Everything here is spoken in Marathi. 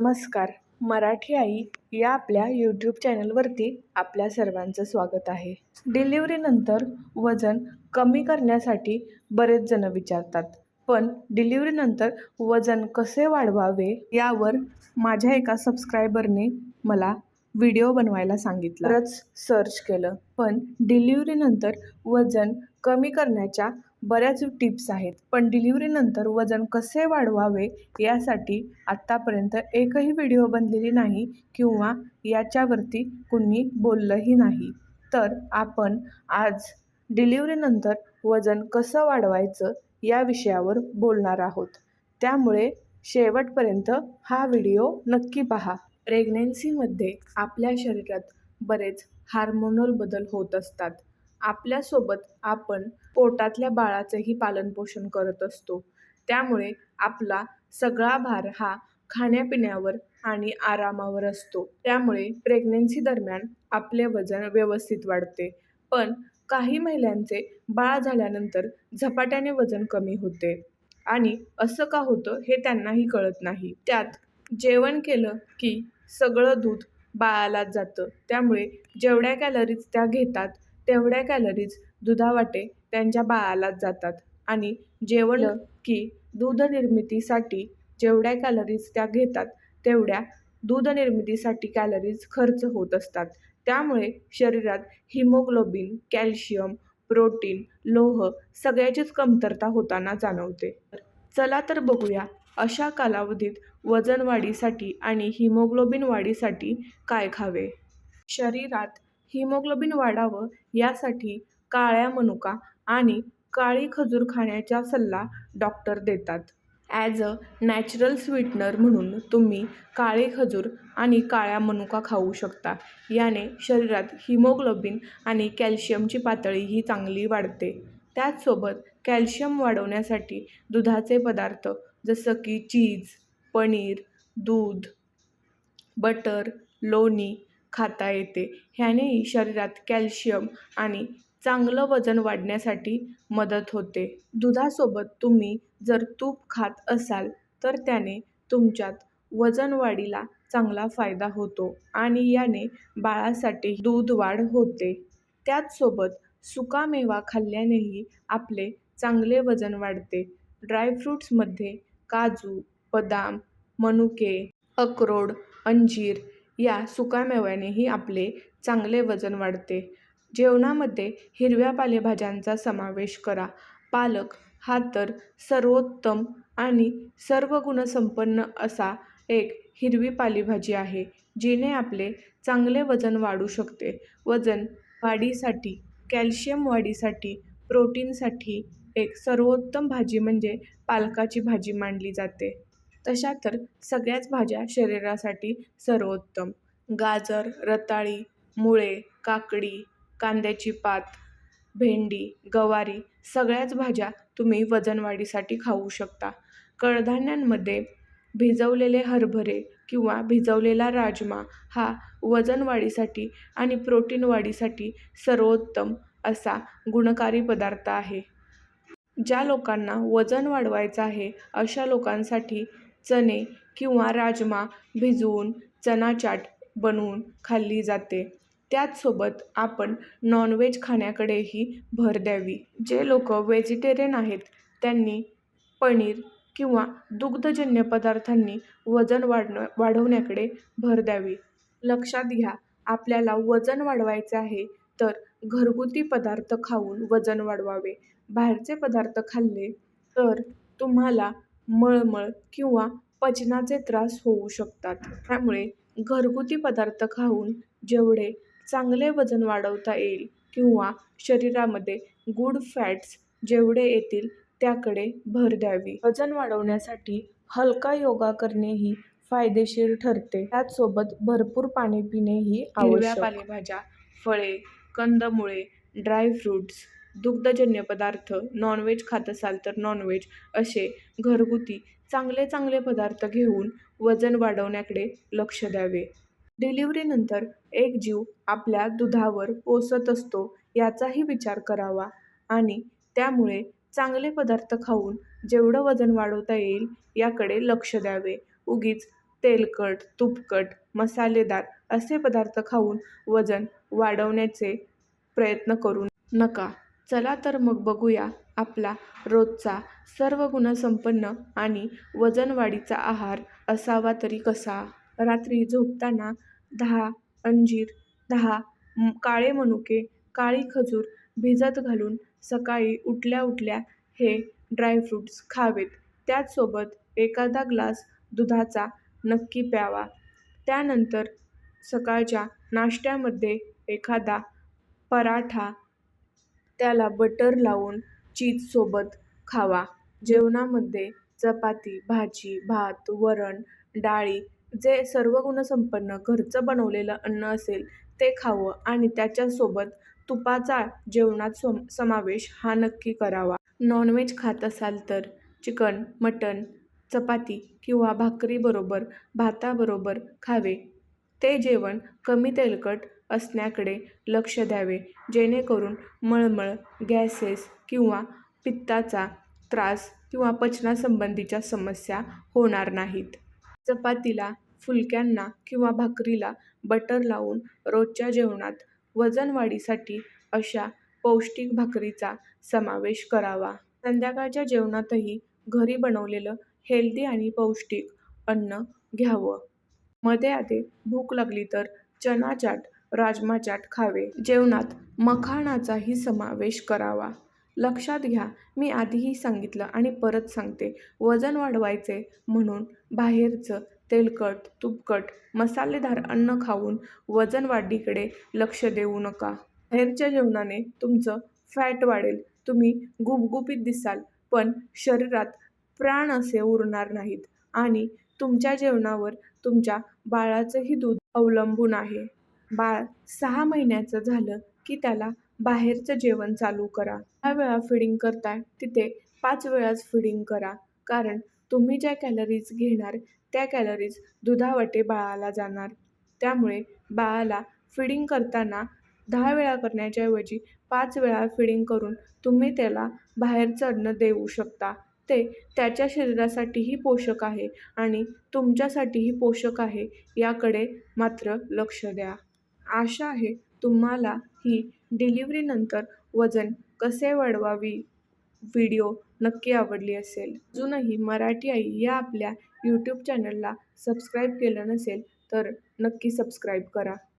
नमस्कार. मराठी आई या आपल्या यूट्यूब चॅनलवरती आपल्या सर्वांचं स्वागत आहे. डिलिव्हरीनंतर वजन कमी करण्यासाठी बरेच जण विचारतात. पण डिलिव्हरीनंतर वजन कसे वाढवावे यावर माझ्या एका सबस्क्रायबरने मला व्हिडिओ बनवायला सांगितलं. सर्च केलं. पण डिलिव्हरीनंतर वजन कमी करण्याच्या बऱ्याच टिप्स आहेत. पण डिलिव्हरीनंतर वजन कसे वाढवावे यासाठी आत्तापर्यंत एकही व्हिडिओ बनलेली नाही किंवा याच्यावरती कुणी बोललंही नाही. तर आपण आज डिलिव्हरीनंतर वजन कसं वाढवायचं या विषयावर बोलणार आहोत. त्यामुळे शेवटपर्यंत हा व्हिडिओ नक्की पहा. प्रेग्नेन्सीमध्ये आपल्या शरीरात बरेच हार्मोनल बदल होत असतात. आपल्यासोबत आपण पोटातल्या बाळाचंही पालनपोषण करत असतो. त्यामुळे आपला सगळा भार हा खाण्यापिण्यावर आणि आरामावर असतो. त्यामुळे प्रेग्नेन्सी दरम्यान आपले वजन व्यवस्थित वाढते. पण काही महिलांचे बाळ झाल्यानंतर झपाट्याने वजन कमी होते. आणि असं का होतं हे त्यांनाही कळत नाही. त्यात जेवण केलं की सगळं दूध बाळालाच जातं. त्यामुळे जेवढ्या कॅलरीज त्या घेतात तेवढ्या कॅलरीज दुधावाटे त्यांच्या बाळालाच जातात. आणि जेवलं की दूध निर्मितीसाठी जेवढ्या कॅलरीज त्या घेतात तेवढ्या दूध निर्मितीसाठी कॅलरीज खर्च होत असतात. त्यामुळे शरीरात हिमोग्लोबिन कॅल्शियम प्रोटीन लोह सगळ्याचीच कमतरता होताना जाणवते. चला तर बघूया अशा कालावधीत वजन वाढीसाठी आणि हिमोग्लोबिन वाढीसाठी काय खावे? शरीरात हिमोग्लोबिन वाढावं यासाठी काळ्या मनुका आणि काळी खजूर खाण्याचा सल्ला डॉक्टर देतात. ॲज अ नॅचरल स्वीटनर म्हणून तुम्ही काळे खजूर आणि काळ्या मनुका खाऊ शकता. याने शरीरात हिमोग्लोबिन आणि कॅल्शियमची पातळीही चांगली वाढते. त्याचसोबत कॅल्शियम वाढवण्यासाठी दुधाचे पदार्थ जसं की चीज पनीर दूध बटर लोणी खाता येते. ह्यानेही शरीरात कॅल्शियम आणि चांगलं वजन वाढण्यासाठी मदत होते. दुधासोबत तुम्ही जर तूप खात असाल तर त्याने तुमच्यात वजन वाढीला चांगला फायदा होतो आणि याने बाळासाठी दूध वाढ होते. त्याचसोबत सुकामेवा खाल्ल्यानेही आपले चांगले वजन वाढते. ड्रायफ्रूट्समध्ये काजू बदाम मनुके अक्रोड अंजीर या सुकामेव्यानेही आपले चांगले वजन वाढते. जेवणामध्ये हिरव्या पालेभाज्यांचा समावेश करा. पालक हा तर सर्वोत्तम आणि सर्व गुणसंपन्न असा एक हिरवी पालेभाजी आहे जिने आपले चांगले वजन वाढू शकते. वजन वाढीसाठी कॅल्शियम वाढीसाठी प्रोटीनसाठी एक सर्वोत्तम भाजी म्हणजे पालकाची भाजी मानली जाते. तशा तर सगळ्याच भाज्या शरीरासाठी सर्वोत्तम. गाजर रताळी मुळे काकडी कांद्याची पात भेंडी गवारी सगळ्याच भाज्या तुम्ही वजनवाढीसाठी खाऊ शकता. कडधान्यांमध्ये भिजवलेले हरभरे किंवा भिजवलेला राजमा हा वजनवाढीसाठी आणि प्रोटीन वाढीसाठी सर्वोत्तम असा गुणकारी पदार्थ आहे. ज्या लोकांना वजन वाढवायचं आहे अशा लोकांसाठी चणे किंवा राजमा भिजवून चणा चाट बनवून खाल्ली जाते. त्याचसोबत आपण नॉनव्हेज खाण्याकडेही भर द्यावी. जे लोक व्हेजिटेरियन आहेत त्यांनी पनीर किंवा दुग्धजन्य पदार्थांनी वजन वाढणं वाढवण्याकडे भर द्यावी. लक्षात घ्या आपल्याला वजन वाढवायचे आहे तर घरगुती पदार्थ खाऊन वजन वाढवावे. बाहेरचे पदार्थ खाल्ले तर तुम्हाला मळमळ किंवा पचनाचे त्रास होऊ शकतात. त्यामुळे घरगुती पदार्थ खाऊन जेवढे चांगले वजन वाढवता येईल किंवा शरीरामध्ये गुड फॅट्स जेवढे येतील त्याकडे भर द्यावी. वजन वाढवण्यासाठी हलका योगा करणेही फायदेशीर ठरते. त्याचसोबत भरपूर पाणी पिणेही हिरव्या पालेभाज्या फळे कंदमुळे ड्रायफ्रूट्स दुग्धजन्य पदार्थ नॉनव्हेज खात असाल तर नॉनव्हेज असे घरगुती चांगले चांगले पदार्थ घेऊन वजन वाढवण्याकडे लक्ष द्यावे. डिलिव्हरीनंतर एक जीव आपल्या दुधावर पोसत असतो याचाही विचार करावा आणि त्यामुळे चांगले पदार्थ खाऊन जेवढं वजन वाढवता येईल याकडे लक्ष द्यावे. उगीच तेलकट तुपकट मसालेदार असे पदार्थ खाऊन वजन वाढवण्याचे प्रयत्न करू नका. चला तर मग बघूया आपला रोजचा सर्व गुणसंपन्न आणि वजनवाढीचा आहार असावा तरी कसा. रात्री झोपताना दहा अंजीर दहा काळे मनुके काळी खजूर भिजत घालून सकाळी उठल्या उठल्या हे ड्रायफ्रूट्स खावेत. त्याचसोबत एखादा ग्लास दुधाचा नक्की प्यावा. त्यानंतर सकाळच्या नाश्त्यामध्ये एखादा पराठा त्याला बटर लावून चीजसोबत खावा. जेवणामध्ये चपाती भाजी भात वरण डाळी जे सर्व गुणसंपन्न घरचं बनवलेलं अन्न असेल ते खावं आणि त्याच्यासोबत तुपाचा जेवणात सम समावेश हा नक्की करावा. नॉनव्हेज खात असाल तर चिकन मटण चपाती किंवा भाकरीबरोबर भाताबरोबर खावे. ते जेवण कमी तेलकट असण्याकडे लक्ष द्यावे. जेणेकरून मळमळ गॅसेस किंवा पित्ताचा त्रास किंवा पचनासंबंधीच्या समस्या होणार नाहीत. चपातीला फुलक्यांना किंवा भाकरीला बटर लावून रोजच्या जेवणात वजनवाढीसाठी अशा पौष्टिक भाकरीचा समावेश करावा. संध्याकाळच्या जेवणातही घरी बनवलेलं हेल्दी आणि पौष्टिक अन्न घ्यावं. मध्ये आधी भूक लागली तर चना चाट राजमा चाट खावे. जेवणात मखाणाचाही समावेश करावा. लक्षात घ्या मी आधीही सांगितलं आणि परत सांगते. वजन वाढवायचे म्हणून बाहेरचं तेलकट तुपकट मसालेदार अन्न खाऊन वजन वाढीकडे लक्ष देऊ नका. बाहेरच्या जेवणाने तुमचं फॅट वाढेल. तुम्ही गुबगुबीत दिसाल पण शरीरात प्राण असे उरणार नाहीत आणि तुमच्या जेवणावर तुमच्या बाळाचंही दूध अवलंबून आहे. बाळ सहा महिन्याचं झालं की त्याला बाहेरचं जेवण चालू करा. दहा वेळा फिडिंग करताय तिथे पाच वेळाच फिडिंग करा. कारण तुम्ही ज्या कॅलरीज घेणार त्या कॅलरीज दुधावटे बाळाला जाणार. त्यामुळे बाळाला फिडिंग करताना दहा वेळा करण्याच्या ऐवजी पाच वेळा फिडिंग करून तुम्ही त्याला बाहेरचं अन्न देऊ शकता. ते त्याच्या शरीरासाठीही पोषक आहे आणि तुमच्यासाठीही पोषक आहे याकडे मात्र लक्ष द्या. आशा आहे तुम्हाला ही डिलिव्हरीनंतर वजन कसे वाढवावी? व्हिडिओ नक्की आवडली असेल. अजूनही मराठी आई या आपल्या यूट्यूब चॅनलला सबस्क्राईब केलं नसेल तर नक्की सबस्क्राईब करा.